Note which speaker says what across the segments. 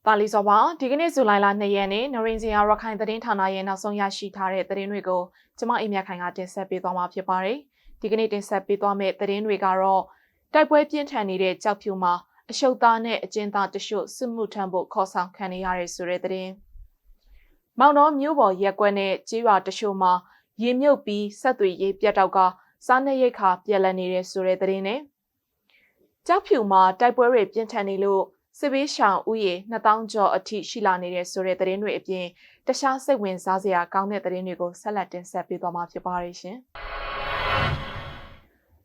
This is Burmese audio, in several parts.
Speaker 1: ။ပါလီစောပါဒီကနေ့ဇူလိုင်လ2ရက်နေ့နရင်စင်ယာရခိုင်သတင်းဌာနရဲ့နောက်ဆုံးရရှိထားတဲ့သတင်းတွေကိုကျမအိမ်မြခိုင်ကတင်ဆက်ပေးသွားမှာဖြစ်ပါတယ်။ဒီကနေ့တင်ဆက်ပေးသွားမယ့်သတင်းတွေကတော့တိုက်ပွဲပြင်းထန်နေတဲ့ကြောက်ဖြူမှာအရှုပ်သားနဲ့အကျဉ်းသားတချို့စစ်မှုထမ်းဖို့ခေါ်ဆောင်ခံနေရတဲ့ဆိုတဲ့သတင်း။မောင်တော်မျိုးပေါ်ရက်ကွက်နဲ့ကြေးရွာတချို့မှာရေမြုပ်ပြီးဆက်သွေးရေးပြတ်တောက်ကစားနေရိတ်ခါပြက်လက်နေတဲ့ဆိုတဲ့သတင်းနဲ့ကြောက်ဖြူမှာတိုက်ပွဲတွေပြင်းထန်နေလို့ စစ်ဘေးရှောင်ဥယေ2000ကျော်အထိရှိလာနေတဲ့ဆိုတဲ့သတင်းတွေအပြင်တခြားစိတ်ဝင်စားစရာကောင်းတဲ့သတင်းတွေကိုဆက်လက်တင်ဆက်ပေးသွားမှာဖြစ်ပါရရှင်။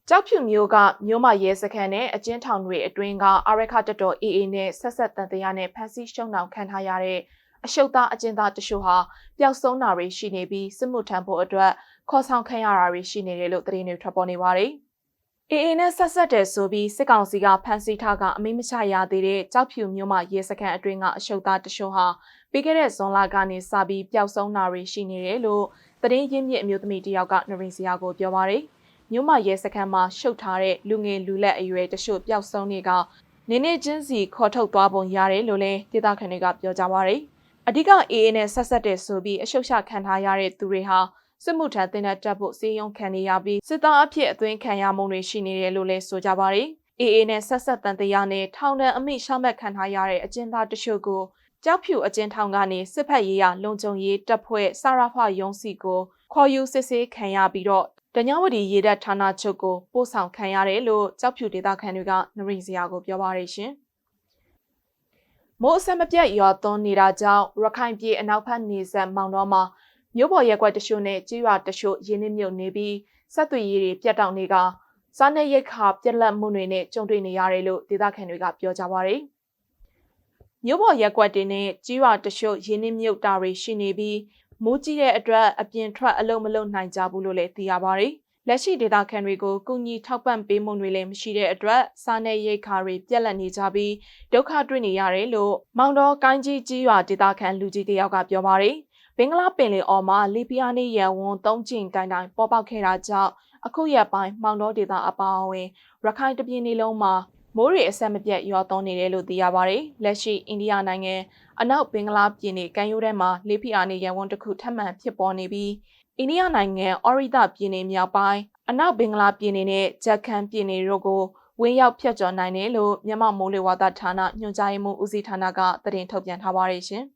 Speaker 1: ကြောက်ဖြူမျိုးကမျိုးမရဲစခန်းနဲ့အကျဉ်းထောင်တွေအတွင်းကအရခတတော် AA နဲ့ဆက်ဆက်တန်တရားနဲ့ဖမ်းဆီးရှုံနှောင်ခံထားရတဲ့အရှုပ်သားအကျဉ်းသားတချို့ဟာပျောက်ဆုံးတာတွေရှိနေပြီးစစ်မှုထမ်းဖို့အတွက်ခေါ်ဆောင်ခံရတာတွေရှိနေတယ်လို့သတင်းတွေထွက်ပေါ်နေပါတယ်။ အေအေနဲ့ဆက်ဆက်တယ်ဆိုပြီးစစ်ကောင်စီကဖမ်းဆီးထားကအမိမချရသေးတဲ့ကြောက်ဖြူမြို့မှာရဲစခန်းအတွင်းကအရှုပ်သားတချို့ဟာပြီးခဲ့တဲ့ဇွန်လကနေစပြီးပျောက်ဆုံးတာတွေရှိနေတယ်လို့သတင်းရင်းမြစ်အမျိုးသမီးတယောက်ကနရင်စရာကိုပြောပါရယ်မြို့မှာရဲစခန်းမှာရှုပ်ထားတဲ့လူငယ်လူလက်အရွယ်တချို့ပျောက်ဆုံးနေကနေနေချင်းစီခေါ်ထုတ်သွားပုံရတယ်လို့လည်းဒေသခံတွေကပြောကြပါရယ်အဓိကအေအေနဲ့ဆက်ဆက်တယ်ဆိုပြီးအရှုပ်ချခံထားရတဲ့သူတွေဟာ စစ်မှုထမ်းတင်တဲ့တပ်ဖို့စီးရုံခံနေရပြီးစစ်သားအဖြစ်အသွင်ခံရမှုတွေရှိနေတယ်လို့လည်းဆိုကြပါတယ်။ AA နဲ့ဆက်ဆက်တန်တရားနဲ့ထောင်ဒဏ်အမိရှောက်မှတ်ခံထားရတဲ့အကျဉ်းသားတချို့ကိုကြောက်ဖြူအကျဉ်းထောင်ကနေစစ်ဖက်ရေးရလုံခြုံရေးတပ်ဖွဲ့စရဖရုံးစီကိုခေါ်ယူစစ်ဆေးခံရပြီးတော့တညဝတီရေတပ်ဌာနချုပ်ကိုပို့ဆောင်ခံရတယ်လို့ကြောက်ဖြူဒေသခံတွေကနရိစရာကိုပြောပါရရှင်။မိုးအဆက်မပြတ်ရွာသွန်းနေတာကြောင့်ရခိုင်ပြည်အနောက်ဘက်နေဆက်မောင်တော်မှာ မြို့ပေါ်ရက်ကွက်တချို့နဲ့ကြေးရွာတချို့ရင်းနှီးမြုပ်နေပြီးဆက်သွေးရည်တွေပြတ်တောက်နေကစားနပ်ရိက္ခာပြက်လက်မှုတွေနဲ့ကြုံတွေ့နေရတယ်လို့ဒေသခံတွေကပြောကြပါဗျ။မြို့ပေါ်ရက်ကွက်တွေနဲ့ကြေးရွာတချို့ရင်းနှီးမြုပ်တာတွေရှိနေပြီးမိုးကြီးတဲ့အတွက်အပြင်ထွက်အလုံးမလုံးနိုင်ကြဘူးလို့လည်းသိရပါဗျ။လက်ရှိဒေတာခံတွေကိုကုညီထောက်ပံ့ပေးမှုတွေလည်းမရှိတဲ့အတွက်စားနပ်ရိက္ခာတွေပြက်လက်နေကြပြီးဒုက္ခတွေ့နေရတယ်လို့မောင်တော်ကိုင်းကြီးကြီးရွာဒေတာခံလူကြီးတယောက်ကပြောပါတယ်။ ဘင်္ဂလားပင်လယ်အော်မှာလီဘီယာနဲ့ရန်ဝန်သုံးကျင်တိုင်တိုင်ပေါ်ပေါက်ခဲ့တာကြောင့်အခုရက်ပိုင်းမောင်တော်ဒေသအပါအဝင်ရခိုင်တပြည်နယ်လုံးမှာမိုးရေအဆက်မပြတ်ရွာသွန်းနေတယ်လို့သိရပါတယ်။လက်ရှိအိန္ဒိယနိုင်ငံအနောက်ဘင်္ဂလားပြည်နယ်ကမ်းရိုးတန်းမှာလေဖိအားနဲ့ရန်ဝန်တစ်ခုထပ်မံဖြစ်ပေါ်နေပြီးအိန္ဒိယနိုင်ငံအော်ရီဒပြည်နယ်မြောက်ပိုင်းအနောက်ဘင်္ဂလားပြည်နယ်နဲ့ဂျက်ကန်ပြည်နယ်တို့ကိုဝင်းရောက်ဖြတ်ကျော်နိုင်တယ်လို့မြန်မာမိုးလေဝသဌာနညွှန်ကြားရေးမှူးဦးစီးဌာနကသတင်းထုတ်ပြန်ထားပါတယ်ရှင်။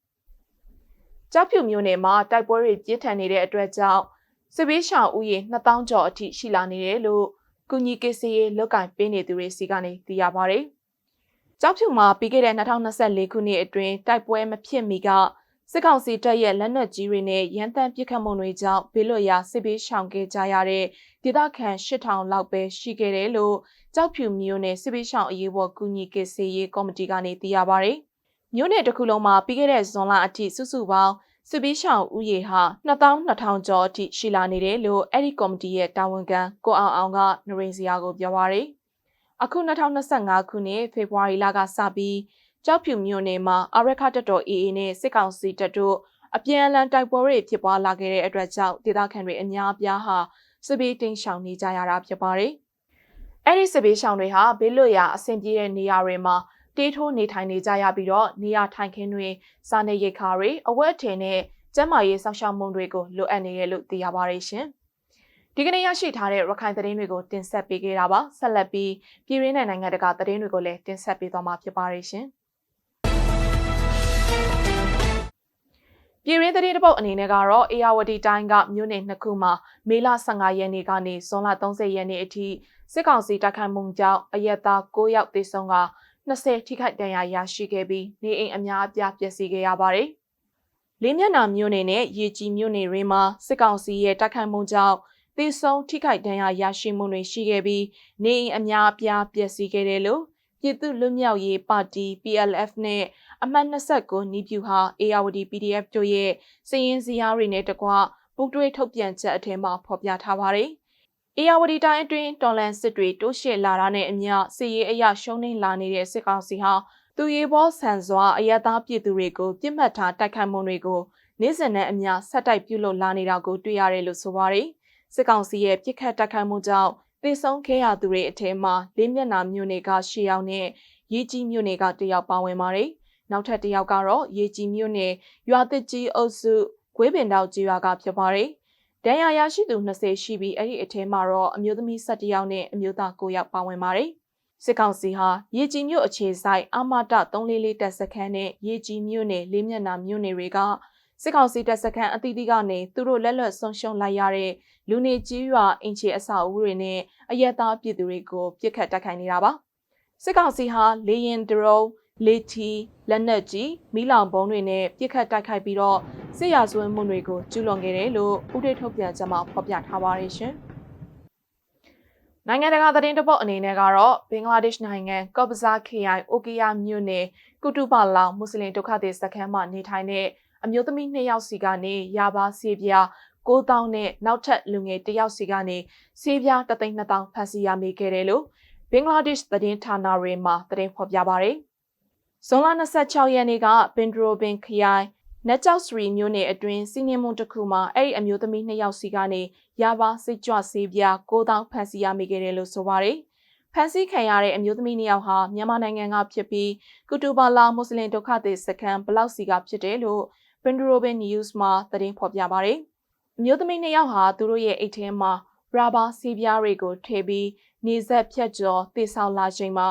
Speaker 1: ကြောက်ဖြူမြို့နယ်မှာတိုက်ပွဲတွေပြင်းထန်နေတဲ့အတွက်ကြောင့်စစ်ဘေးရှောင်ဦးရေ2000ကျော်အထိရှိလာနေတယ်လို့ကုညီကစီရေးလောက်ကင်ပေးနေသူတွေစီကနေသိရပါဗျ။ကြောက်ဖြူမှာပြီးခဲ့တဲ့2024ခုနှစ်အတွင်းတိုက်ပွဲမဖြစ်မီကစစ်ကောင်စီတပ်ရဲ့လက်နက်ကြီးတွေနဲ့ရန်တမ်းပစ်ခတ်မှုတွေကြောင့်ဘေးလွတ်ရာစစ်ဘေးရှောင်ခဲ့ကြရတဲ့ဒေသခံ8000လောက်ပဲရှိခဲ့တယ်လို့ကြောက်ဖြူမြို့နယ်စစ်ဘေးရှောင်အရေးပေါ်ကူညီကယ်ဆယ်ရေးကော်မတီကနေသိရပါဗျ။ မြို့နယ်တစ်ခုလုံးမှာပြီးခဲ့တဲ့ဇွန်လအထိစုစုပေါင်းစစ်ပီးရှောင်ဦးရေဟာ2200ကျော်အထိရှိလာနေတယ်လို့အဲ့ဒီကော်မတီရဲ့တာဝန်ခံကိုအောင်အောင်ကနရိစရာကိုပြောပါရယ်အခု2025ခုနှစ်ဖေဖော်ဝါရီလကစပြီးကြောက်ဖြူမြို့နယ်မှာအရခတတော် AA နဲ့စစ်ကောင်စီတပ်တို့အပြန်အလှန်တိုက်ပွဲတွေဖြစ်ပွားလာခဲ့တဲ့အတွက်ကြောင့်ဒေသခံတွေအများအပြားဟာစစ်ပီးတင်းရှောင်နေကြရတာဖြစ်ပါတယ်အဲ့ဒီစစ်ပီးရှောင်တွေဟာဘေးလွတ်ရာအဆင်ပြေတဲ့နေရာတွေမှာ တေးထိုးနေထိုင်နေကြရပြီးတော့နေရထိုင်ခင်းတွေစားနေရိတ်ခါတွေအဝတ်အထည်နဲ့ကျန်းမာရေးစောင့်ရှောက်မှုတွေကိုလိုအပ်နေတယ်လို့သိရပါတယ်ရှင်။ဒီကနေ့ရရှိထားတဲ့ရခိုင်သတင်းတွေကိုတင်ဆက်ပေးခဲ့တာပါ။ဆက်လက်ပြီးပြည်ရင်းနိုင်ငံတကာသတင်းတွေကိုလည်းတင်ဆက်ပေးသွားမှာဖြစ်ပါတယ်ရှင်။ပြည်ရင်းသတင်းတပုတ်အနေနဲ့ကတော့အေယာဝတီတိုင်းကမြို့နယ်နှစ်ခုမှာမေလ15ရက်နေ့ကနေဇွန်လ30ရက်နေ့အထိစစ်ကောင်စီတပ်ခတ်မှုကြောင့်အရက်သား9ယောက်သေဆုံးက 20ထိခိုက်ဒဏ်ရာရရှိခဲ့ပြီးနေအိမ်အများအပြားပျက်စီးခဲ့ရပါတယ်။လင်းမျက်နှာမြို့နယ်နဲ့ရေကြီးမြို့နယ်တွေမှာစစ်ကောင်စီရဲ့တိုက်ခိုက်မှုကြောင့်သေဆုံးထိခိုက်ဒဏ်ရာရရှိမှုတွေရှိခဲ့ပြီးနေအိမ်အများအပြားပျက်စီးခဲ့တယ်လို့ပြည်သူ့လွတ်မြောက်ရေးပါတီ PLF နဲ့အမှတ်29နီးပြူဟာ ARD PDF တို့ရဲ့စည်ရင်စည်းအားတွေနဲ့တကွပူးတွဲထုတ်ပြန်ချက်အထက်မှာဖော်ပြထားပါတယ်။ အေယာဝတီတိုင်းအတွင်းတော်လန်စစ်တွေတိုးရှစ်လာတာနဲ့အမျှစစ်ရေးအရရှုံးနိမ့်လာနေတဲ့စစ်ကောင်စီဟာသူရေဘောဆန်စွာအယက်သားပြည်သူတွေကိုပြစ်မှတ်ထားတိုက်ခိုက်မှုတွေကိုနေ့စဉ်နဲ့အမျှဆက်တိုက်ပြုလုပ်လာနေတာကိုတွေ့ရတယ်လို့ဆိုပါတယ်။စစ်ကောင်စီရဲ့ပြစ်ခတ်တိုက်ခိုက်မှုကြောင့်သေဆုံးခဲ့ရသူတွေအထက်မှာလေးမျက်နှာမြို့နယ်ကရှစ်ယောက်နဲ့ရေးကြီးမြို့နယ်ကတယောက်ပါဝင်ပါတယ်။နောက်ထပ်တစ်ယောက်ကတော့ရေကြီးမြို့နယ်ရွာသစ်ကြီးအုပ်စုဂွေးပင်တောက်ကြီးရွာကဖြစ်ပါတယ်။ ဒဏ်ရာရရှိသူ20ရှိပြီးအဲ့ဒီအထဲမှာတော့အမျိုးသမီး17ယောက်နဲ့အမျိုးသား9ယောက်ပါဝင်ပါတယ်။စစ်ကောင်စီဟာရေကြီးမြို့အခြေဆိုင်အမတ344တပ်စခန်းနဲ့ရေကြီးမြို့နယ်လေးမျက်နှာမြို့နယ်တွေကစစ်ကောင်စီတပ်စခန်းအသီးသီးကနေသူတို့လက်လွတ်ဆုံးရှုံးလိုက်ရတဲ့လူနေကြီးရွာအင်ချီအဆောက်အဦတွေနဲ့အရက်သားပြည်သူတွေကိုပြစ်ခတ်တိုက်ခိုက်နေတာပါစစ်ကောင်စီဟာလေရင်ဒရုန်း လေထီလက်နက်ကြီးမိလောင်ပုံးတွေနဲ့ပြစ်ခတ်တိုက်ခိုက်ပြီးတော့စစ်ရာဇဝတ်မှုတွေကိုကျူးလွန်ခဲ့တယ်လို့ဥဒေထုတ်ပြန်ချက်မှာဖော်ပြထားပါတယ်ရှင်နိုင်ငံတကာသတင်းတပုတ်အနေနဲ့ကတော့ဘင်္ဂလားဒေ့ရှ်နိုင်ငံကော့ဘဇာခရိုင်အိုကီယာမြို့နယ်ကုတူပါလောင်မွတ်စလင်ဒုက္ခသည်စခန်းမှာနေထိုင်တဲ့အမျိုးသမီး2ယောက်စီကနေရာပါဆေးပြား9000နဲ့နောက်ထပ်လူငယ်1ယောက်စီကနေဆေးပြား3,200ဖမ်းဆီးရမိခဲ့တယ်လို့ဘင်္ဂလားဒေ့ရှ်သတင်းဌာနတွေမှာသတင်းဖော်ပြပါရယ်။ ဇွန်လ26ရက်နေ့ကဘင်ဒရိုဘင်ခရိုင်နက်ကြောက်စရီမြို့နယ်အတွင်းစီးနင်းမှုတစ်ခုမှာအဲ့ဒီအမျိုးသမီး2ယောက်စီကနေရာပါစိတ်ကြွဆေးပြား9000ဖမ်းဆီးရမိခဲ့တယ်လို့ဆိုပါရယ်။ဖန်ဆီးခံရတဲ့အမျိုးသမီးနှစ်ယောက်ဟာမြန်မာနိုင်ငံကဖြစ်ပြီးကုတူဘာလာမွတ်စလင်ဒုက္ခသည်စခန်းဘလောက်စီကဖြစ်တယ်လို့ Pendraben News မှာသတင်းဖော်ပြပါရယ်။အမျိုးသမီးနှစ်ယောက်ဟာသူတို့ရဲ့အိတ်ထဲမှာရာဘာစီးပြားတွေကိုထည့်ပြီးနေဆက်ဖြတ်ကျော်တေဆောင်လာချိန်မှာ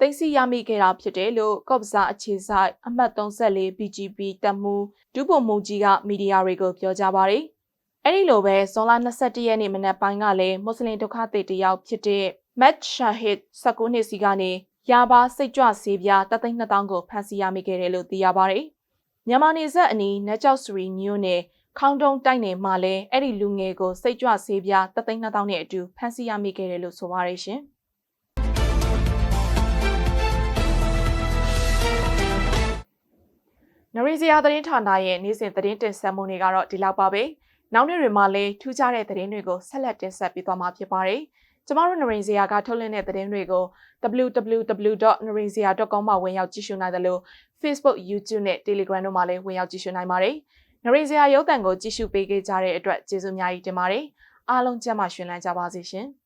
Speaker 1: သိသိရမိခဲ့တာဖြစ်တယ်လို့ကော့ပစာအခြေဆိုင်အမှတ်34 BGP တပ်မှုဒုဗိုလ်မှူးကြီးကမီဒီယာတွေကိုပြောကြားပါရယ်။အဲဒီလိုပဲဇွန်လ22ရက်နေ့မနက်ပိုင်းကလည်းမွတ်စလင်ဒုက္ခသည်တယောက်ဖြစ်တဲ့ Matt Shahid 19နှစ်စီကနေရာဘာစိတ်ကြွဆေးပြား3,200ကိုဖမ်းဆီးရမိခဲ့တယ်လို့သိရပါရယ်။မြန်မာနေဆက်အနီးနတ်ကြောက်စရီမြို့နယ်ခေါင်းတုံးတိုက်နယ်မှာလည်းအဲ့ဒီလူငယ်ကိုစိတ်ကြွဆေးပြား3,200နဲ့အတူဖမ်းဆီးရမိခဲ့တယ်လို့ဆိုပါရရှင်။ နရီဇီယာသတင်းဌာနရဲ့နေ့စဉ်သတင်းတင်ဆက်မှုတွေကတော့ဒီလောက်ပါပဲ။နောက်နေ့တွေမှာလည်းထူးခြားတဲ့သတင်းတွေကိုဆက်လက်တင်ဆက်ပေးသွားမှာဖြစ်ပါတယ်။ကျမတို့နရင်ဇီယာကထုတ်လွှင့်တဲ့သတင်းတွေကို www.narinzia.com မှာဝင်ရောက်ကြည့်ရှုနိုင်တယ်လို့ Facebook, YouTube နဲ့ Telegram တို့မှာလည်းဝင်ရောက်ကြည့်ရှုနိုင်ပါတယ်။နရင်ဇီယာရုပ်သံကိုကြည့်ရှုပေးခဲ့ကြတဲ့အတွက်ကျေးဇူးအများကြီးတင်ပါတယ်။အားလုံးကျမ်းမာရှင်လန်းကြပါစေရှင်။